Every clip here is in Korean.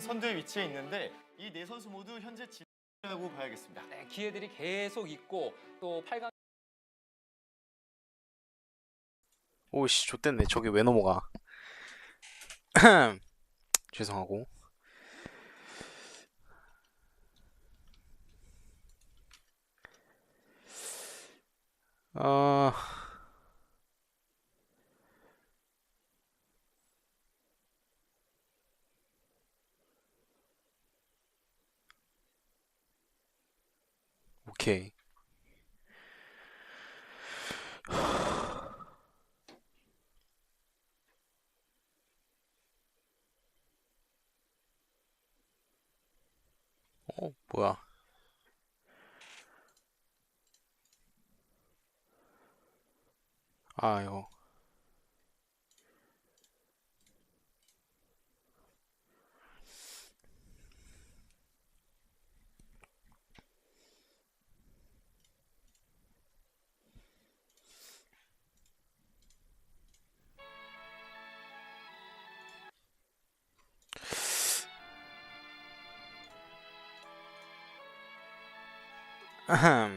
선두에 위치해 있는데 이 네 선수 모두 현재 진라고 봐야겠습니다. 네, 기회들이 계속 있고 또 8강 오씨 좆됐네. 저기 왜 넘어가? 죄송하고. 어... 오케이. 어 뭐야? 아 이거 아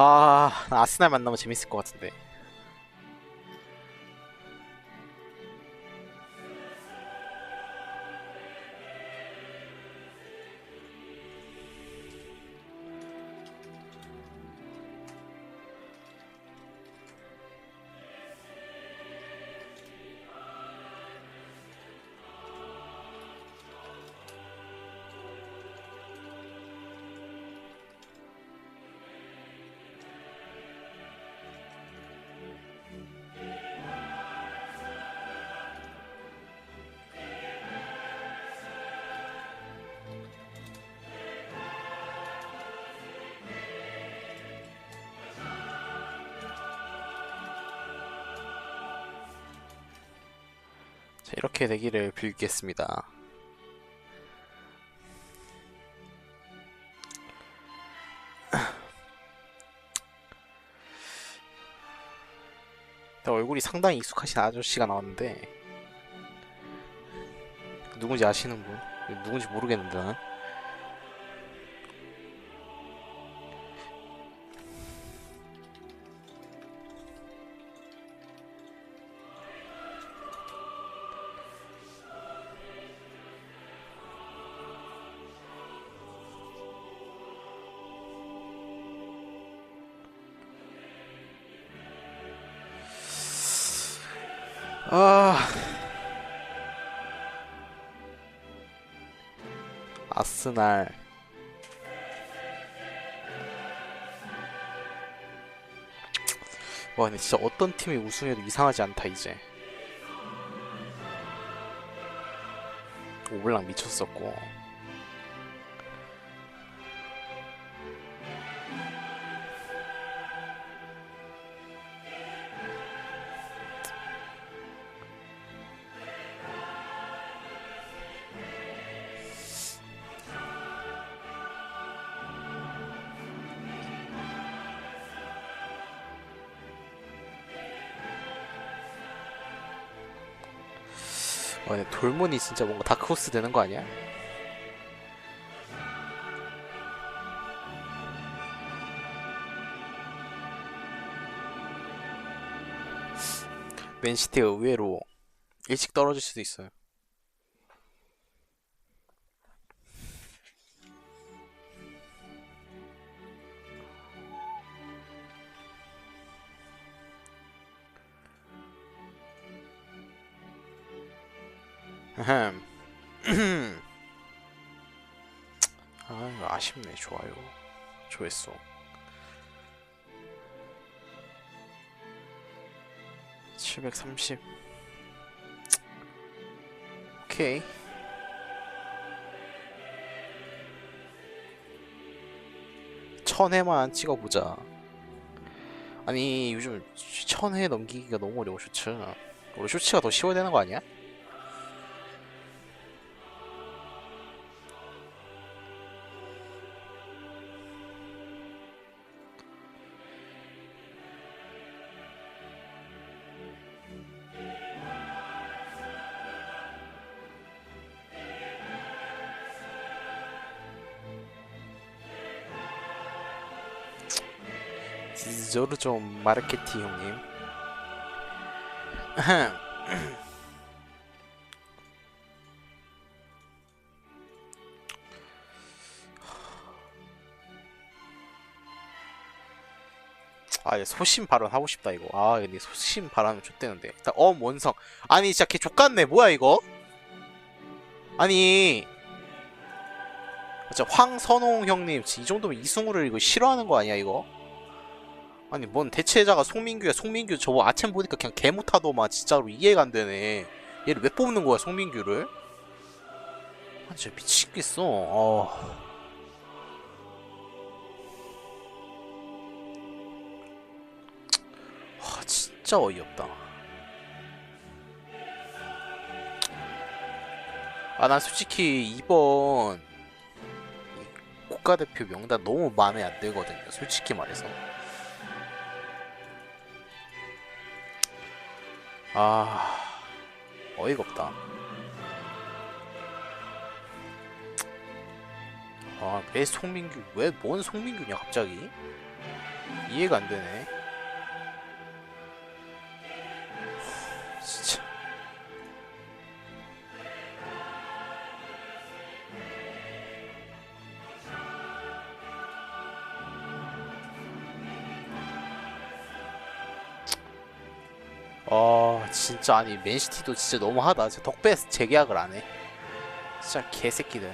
아, 나 아스날 만나면 재밌을 것 같은데. 자, 이렇게 되기를 빌겠습니다. 나 얼굴이 상당히 익숙하신 아저씨가 나왔는데 누군지 아시는 분? 누군지 모르겠는데 아스날. 와 근데 진짜 어떤 팀이 우승해도 이상하지 않다 이제. 오블랑 미쳤었고 와 근데 돌문이 진짜 뭔가 다크호스 되는 거 아니야? 맨시티가 의외로 일찍 떨어질 수도 있어요. 아흠. 아유, 아쉽네. 좋아요. 좋았어. 730. 오케이. 천회만 찍어보자. 아니 요즘 천회 넘기기가 너무 어려워 쇼츠. 우리 쇼츠가 더 쉬워야 되는 거 아니야? 좀 마르케티 형님. 아, 이거 소신 발언 하고 싶다 이거. 아, 근데 소신 발언은 좋대는데. 일단 엄 원성. 아니, 진짜 걔 족같네. 뭐야 이거? 아니, 진짜 황선홍 형님, 이 정도면 이승우를 이거 싫어하는 거 아니야 이거? 아니 뭔 대체자가 송민규야. 송민규 저거 아침 보니까 그냥 개 못하더만 진짜로 이해가 안 되네. 얘를 왜 뽑는 거야 송민규를? 아 진짜 미치겠어. 어. 와 진짜 어이없다. 아 난 솔직히 이번 이 국가대표 명단 너무 마음에 안 들거든요 솔직히 말해서 아 어이가 없다. 아왜 송민규 왜 뭔 송민규냐 갑자기 이해가 안 되네. 진짜 아니 맨시티도 진짜 너무하다. 진짜 덕배 재계약을 안해. 진짜 개새끼들.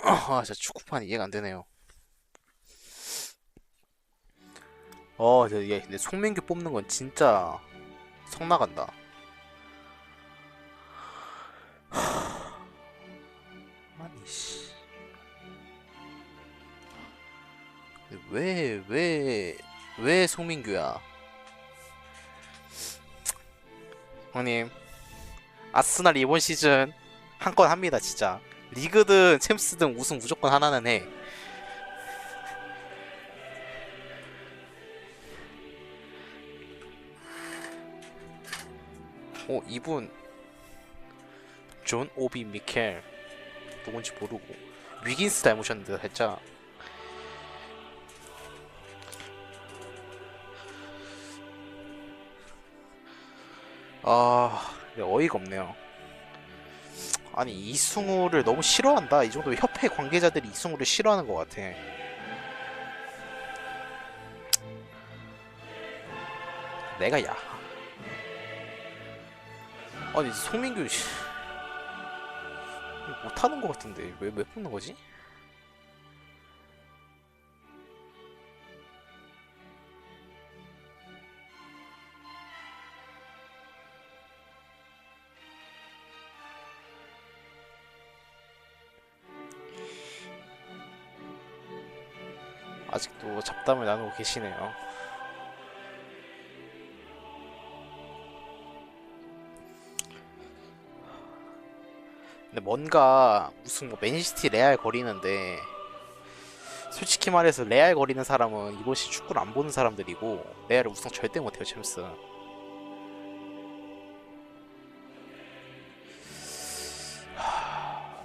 아 진짜 축구판 이해가 안 되네요. 어 얘 근데 송민규 뽑는 건 진짜 성 나간다 왜, 왜, 왜 송민규야? 형님, 아스날 이번 시즌 한 건 합니다, 진짜. 리그든 챔스든 우승 무조건 하나는 해. 어, 이분 존 오비 미켈 누군지 모르고 위긴스 닮으셨는데 살짝 아 어이가 없네요. 아니 이승우를 너무 싫어한다? 이 정도 협회 관계자들이 이승우를 싫어하는 것 같아. 내가 야. 아니 송민규 씨. 못하는 것 같은데. 왜 왜 뽑는 거지? 잡담을 나누고 계시네요. 근데 뭔가 무슨 뭐 맨시티 레알 거리는데 솔직히 말해서 레알 거리는 사람은 이것이 축구를 안 보는 사람들이고 레알을 우승 절대 못해요 챔스 하...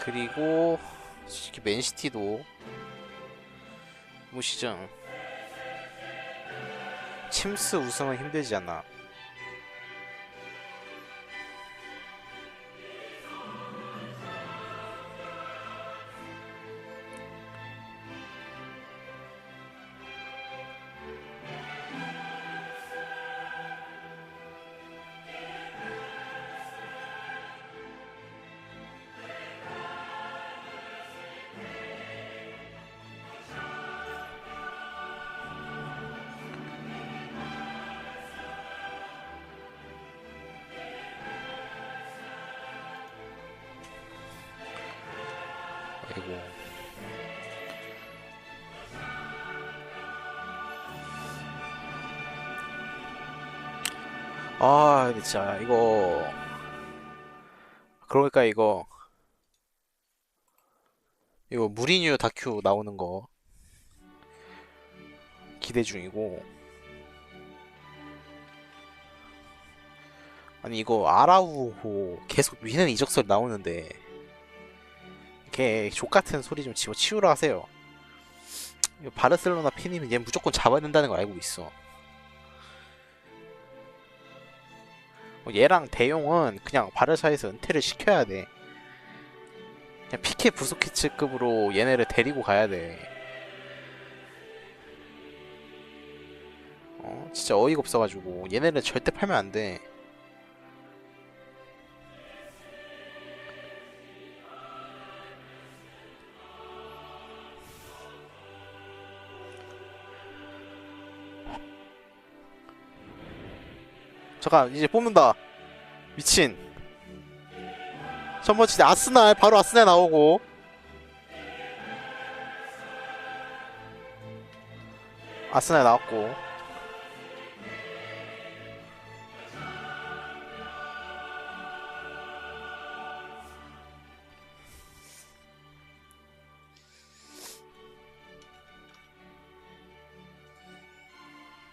그리고 솔직히 맨시티도 뭐 시즌 챔스 우승은 힘들지 않나 아 이고. 아, 진짜 이거. 그러니까 이거. 이거 무리뉴 다큐 나오는 거. 기대 중이고. 아니 이거 아라우호 계속 위는 이적설 나오는데 걔 족같은 소리 좀 집어치우라 하세요. 이거 바르셀로나 팬이면 얘 무조건 잡아야 된다는 거 알고 있어. 어, 얘랑 대용은 그냥 바르사에서 은퇴를 시켜야 돼. 그냥 피케 부스키츠급으로 얘네를 데리고 가야 돼. 어, 진짜 어이가 없어가지고. 얘네를 절대 팔면 안 돼. 잠깐 이제 뽑는다. 미친. 첫 번째 아스날 바로 아스날 나오고. 아스날 나왔고.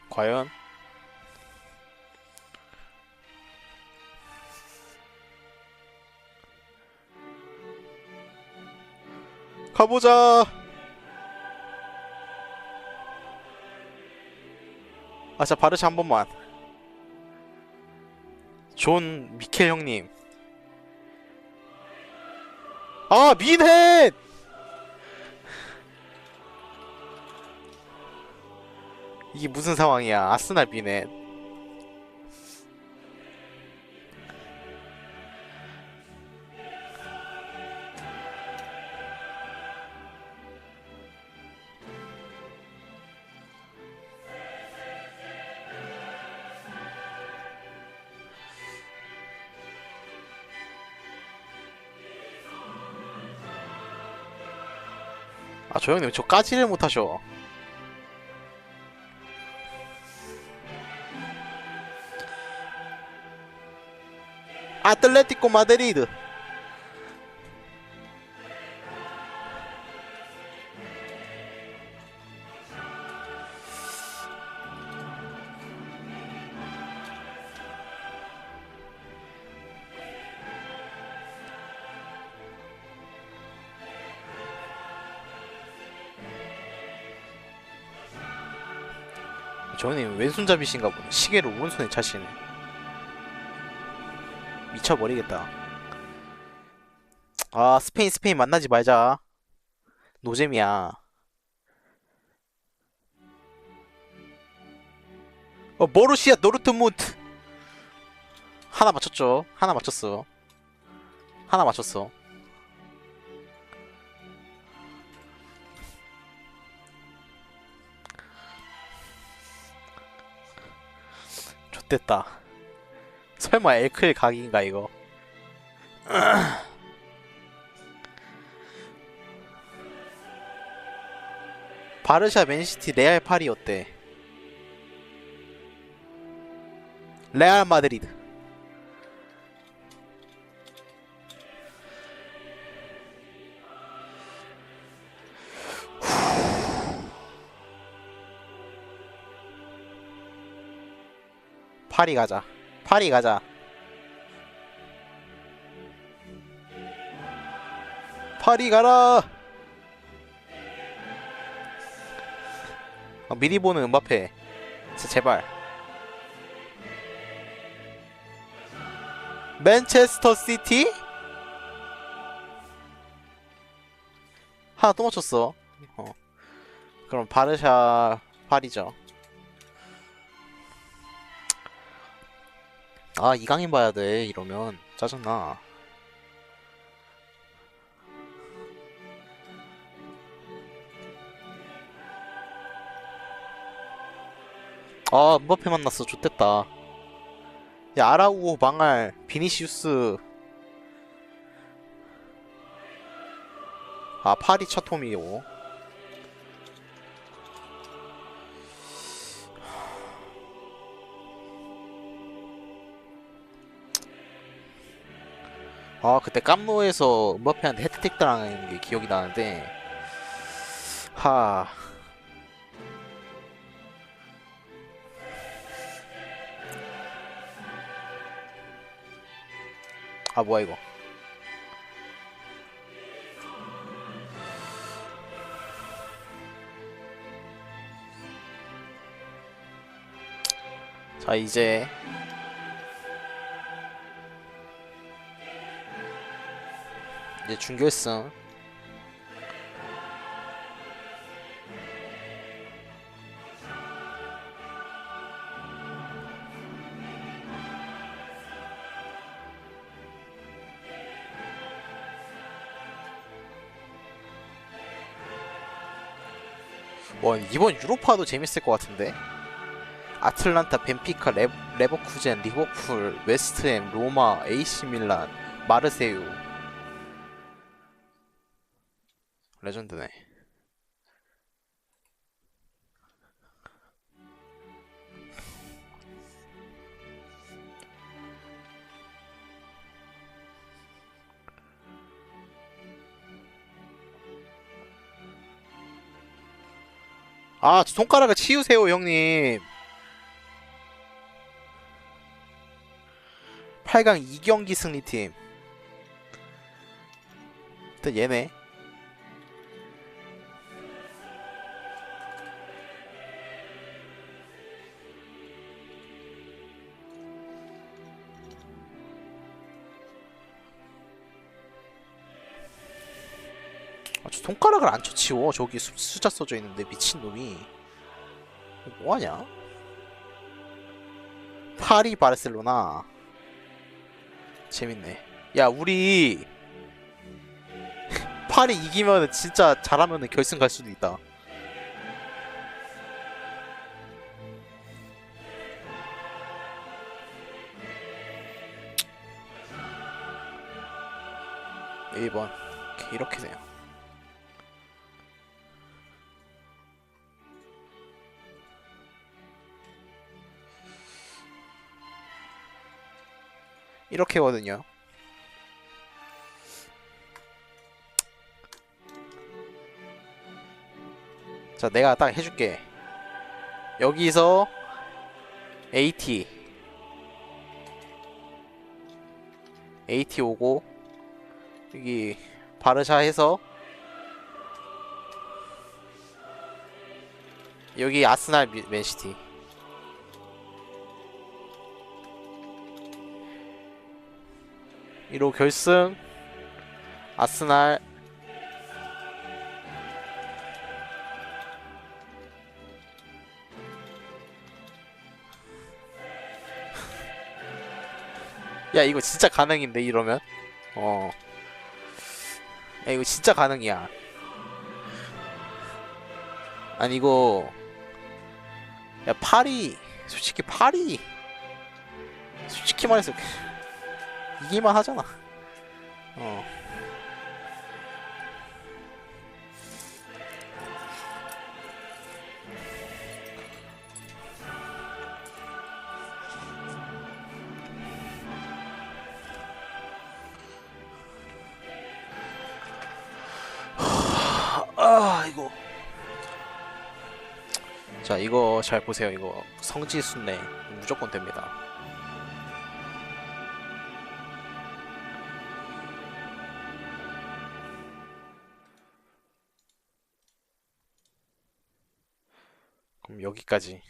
과연 가보자. 아, 자 바르샤 한 번만. 존 미켈 형님. 아 민헷. 이게 무슨 상황이야? 아스날 민헷. 형님 저 까지를 못하셔. 아틀레티코 마드리드. 왼손잡이신가 보네. 시계를 오른손에 차시네. 미쳐버리겠다. 아, 스페인, 스페인 만나지 말자. 노잼이야. 어, 모르시아 노르트문트. 하나 맞췄죠. 하나 맞췄어. 하나 맞췄어. 됐다. 설마 엘클 각인가 이거? 바르샤, 맨시티, 레알 파리 어때? 레알 마드리드. 파리 가자. 파리 가자. 파리 가라. 아, 미리 보는 음바페. 진짜 제발. 맨체스터 시티? 하나 또 맞췄어. 어. 그럼 바르샤 파리죠. 아 이강인 봐야 돼 이러면. 짜증나. 아 음바페 만났어. 좋댔다. 야 아라우오 망할 비니시우스. 아 파리 첫 홈이고 아 그때 깜노에서 음바페한테 헤트틱 당한 게 기억이 나는데. 하. 아 뭐야 이거? 자 이제 이제 준결승 와 이번 유로파도 재밌을 것 같은데? 아틀란타, 벤피카, 레, 레버쿠젠, 리버풀, 웨스트햄, 로마, AC 밀란, 마르세유 레전드네 아, 저 손가락을 치우세요, 형님. 8강 2경기 승리팀. 일단 얘네. 아, 저 손가락을 안 쳐치워. 저기 수, 숫자 써져 있는데 미친놈이. 뭐하냐? 파리 바르셀로나. 재밌네. 야, 우리 파리 이기면 진짜 잘하면 결승 갈 수도 있다. 일번 이렇게 돼요. 이렇게거든요. 자, 내가 딱 해줄게. 여기서 AT AT 오고 여기 바르샤 해서 여기 아스날 미- 맨시티 이로 결승 아스날. 야 이거 진짜 가능인데 이러면? 어. 야, 이거 진짜 가능이야. 아니 이거. 야 파리. 솔직히 파리. 솔직히 말해서 이기만 하잖아. 어. 아자 이거 잘 보세요. 이거 성지 순례 무조건 됩니다 여기까지